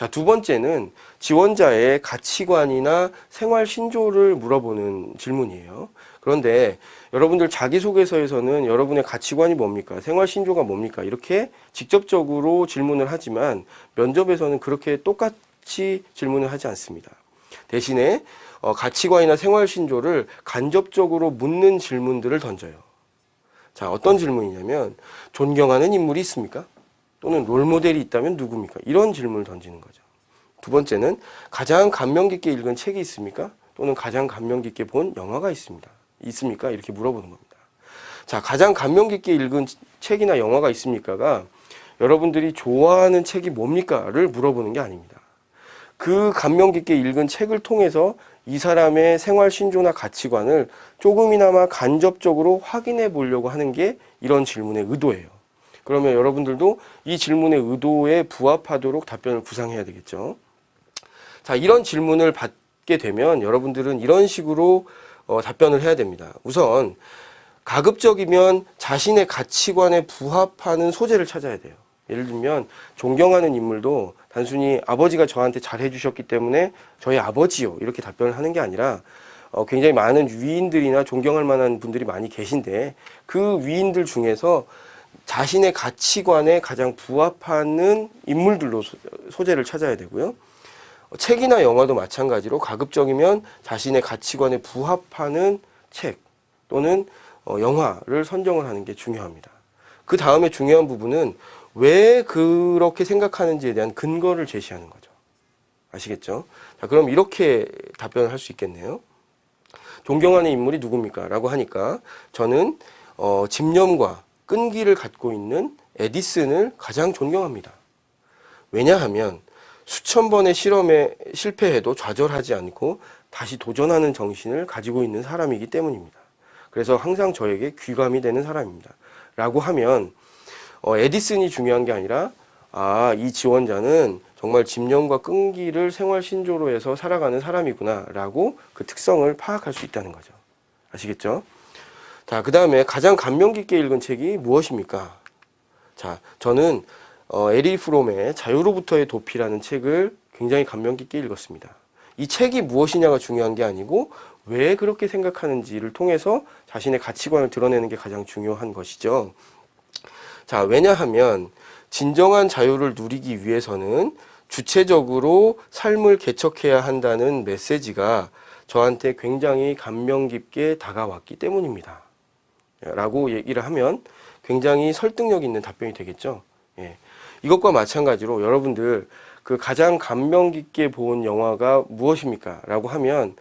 자, 두 번째는 지원자의 가치관이나 생활 신조를 물어보는 질문이에요. 그런데 여러분들 자기소개서에서는 여러분의 가치관이 뭡니까? 생활 신조가 뭡니까? 이렇게 직접적으로 질문을 하지만 면접에서는 그렇게 똑같이 질문을 하지 않습니다. 대신에 어, 가치관이나 생활 신조를 간접적으로 묻는 질문들을 던져요. 자, 어떤 질문이냐면 존경하는 인물이 있습니까? 또는 롤 모델이 있다면 누굽니까? 이런 질문을 던지는 거죠. 두 번째는 가장 감명 깊게 읽은 책이 있습니까? 또는 가장 감명 깊게 본 영화가 있습니다. 있습니까? 이렇게 물어보는 겁니다. 자, 가장 감명 깊게 읽은 책이나 영화가 있습니까가 여러분들이 좋아하는 책이 뭡니까?를 물어보는 게 아닙니다. 그 감명 깊게 읽은 책을 통해서 이 사람의 생활 신조나 가치관을 조금이나마 간접적으로 확인해 보려고 하는 게 이런 질문의 의도예요. 그러면 여러분들도 이 질문의 의도에 부합하도록 답변을 구상해야 되겠죠. 자, 이런 질문을 받게 되면 여러분들은 이런 식으로 어, 답변을 해야 됩니다. 우선 가급적이면 자신의 가치관에 부합하는 소재를 찾아야 돼요. 예를 들면 존경하는 인물도 단순히 아버지가 저한테 잘 해주셨기 때문에 저희 아버지요 이렇게 답변을 하는 게 아니라 어, 굉장히 많은 위인들이나 존경할 만한 분들이 많이 계신데 그 위인들 중에서 자신의 가치관에 가장 부합하는 인물들로 소- 소재를 찾아야 되고요. 어, 책이나 영화도 마찬가지로 가급적이면 자신의 가치관에 부합하는 책 또는 어, 영화를 선정을 하는 게 중요합니다. 그 다음에 중요한 부분은 왜 그렇게 생각하는지에 대한 근거를 제시하는 거죠. 아시겠죠? 자, 그럼 이렇게 답변을 할 수 있겠네요. 존경하는 인물이 누굽니까? 라고 하니까 저는 어, 집념과 끈기를 갖고 있는 에디슨을 가장 존경합니다. 왜냐하면 수천 번의 실험에 실패해도 좌절하지 않고 다시 도전하는 정신을 가지고 있는 사람이기 때문입니다. 그래서 항상 저에게 귀감이 되는 사람입니다. 라고 하면 어, 에디슨이 중요한 게 아니라 아, 이 지원자는 정말 집념과 끈기를 생활 신조로 해서 살아가는 사람이구나 라고 그 특성을 파악할 수 있다는 거죠. 아시겠죠? 자, 그 다음에 가장 감명 깊게 읽은 책이 무엇입니까? 자, 저는 어, 에리 프롬의 자유로부터의 도피라는 책을 굉장히 감명 깊게 읽었습니다. 이 책이 무엇이냐가 중요한 게 아니고 왜 그렇게 생각하는지를 통해서 자신의 가치관을 드러내는 게 가장 중요한 것이죠. 자, 왜냐하면 진정한 자유를 누리기 위해서는 주체적으로 삶을 개척해야 한다는 메시지가 저한테 굉장히 감명 깊게 다가왔기 때문입니다. 라고 얘기를 하면 굉장히 설득력 있는 답변이 되겠죠. 예. 이것과 마찬가지로 여러분들 그 가장 감명 깊게 본 영화가 무엇입니까? 라고 하면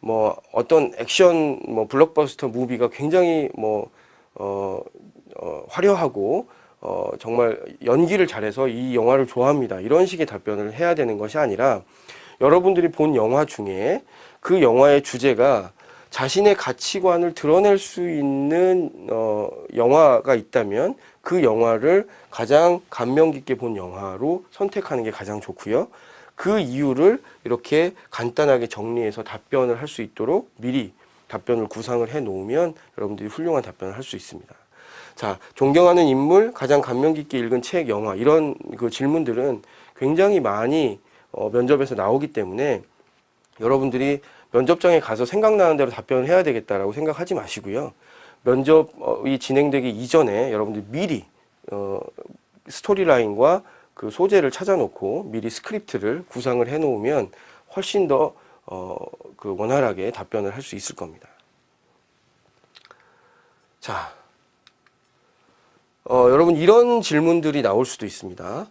뭐 어떤 액션 뭐 블록버스터 무비가 굉장히 뭐 어, 어, 화려하고 어, 정말 연기를 잘해서 이 영화를 좋아합니다. 이런 식의 답변을 해야 되는 것이 아니라 여러분들이 본 영화 중에 그 영화의 주제가 자신의 가치관을 드러낼 수 있는 어, 영화가 있다면 그 영화를 가장 감명 깊게 본 영화로 선택하는 게 가장 좋고요. 그 이유를 이렇게 간단하게 정리해서 답변을 할 수 있도록 미리 답변을 구상을 해 놓으면 여러분들이 훌륭한 답변을 할 수 있습니다. 자, 존경하는 인물, 가장 감명 깊게 읽은 책, 영화 이런 그 질문들은 굉장히 많이 어, 면접에서 나오기 때문에 여러분들이 면접장에 가서 생각나는 대로 답변을 해야 되겠다라고 생각하지 마시고요. 면접이 진행되기 이전에 여러분들 미리 어, 스토리라인과 그 소재를 찾아놓고 미리 스크립트를 구상을 해놓으면 훨씬 더 어, 그 원활하게 답변을 할 수 있을 겁니다. 자, 어, 여러분 이런 질문들이 나올 수도 있습니다.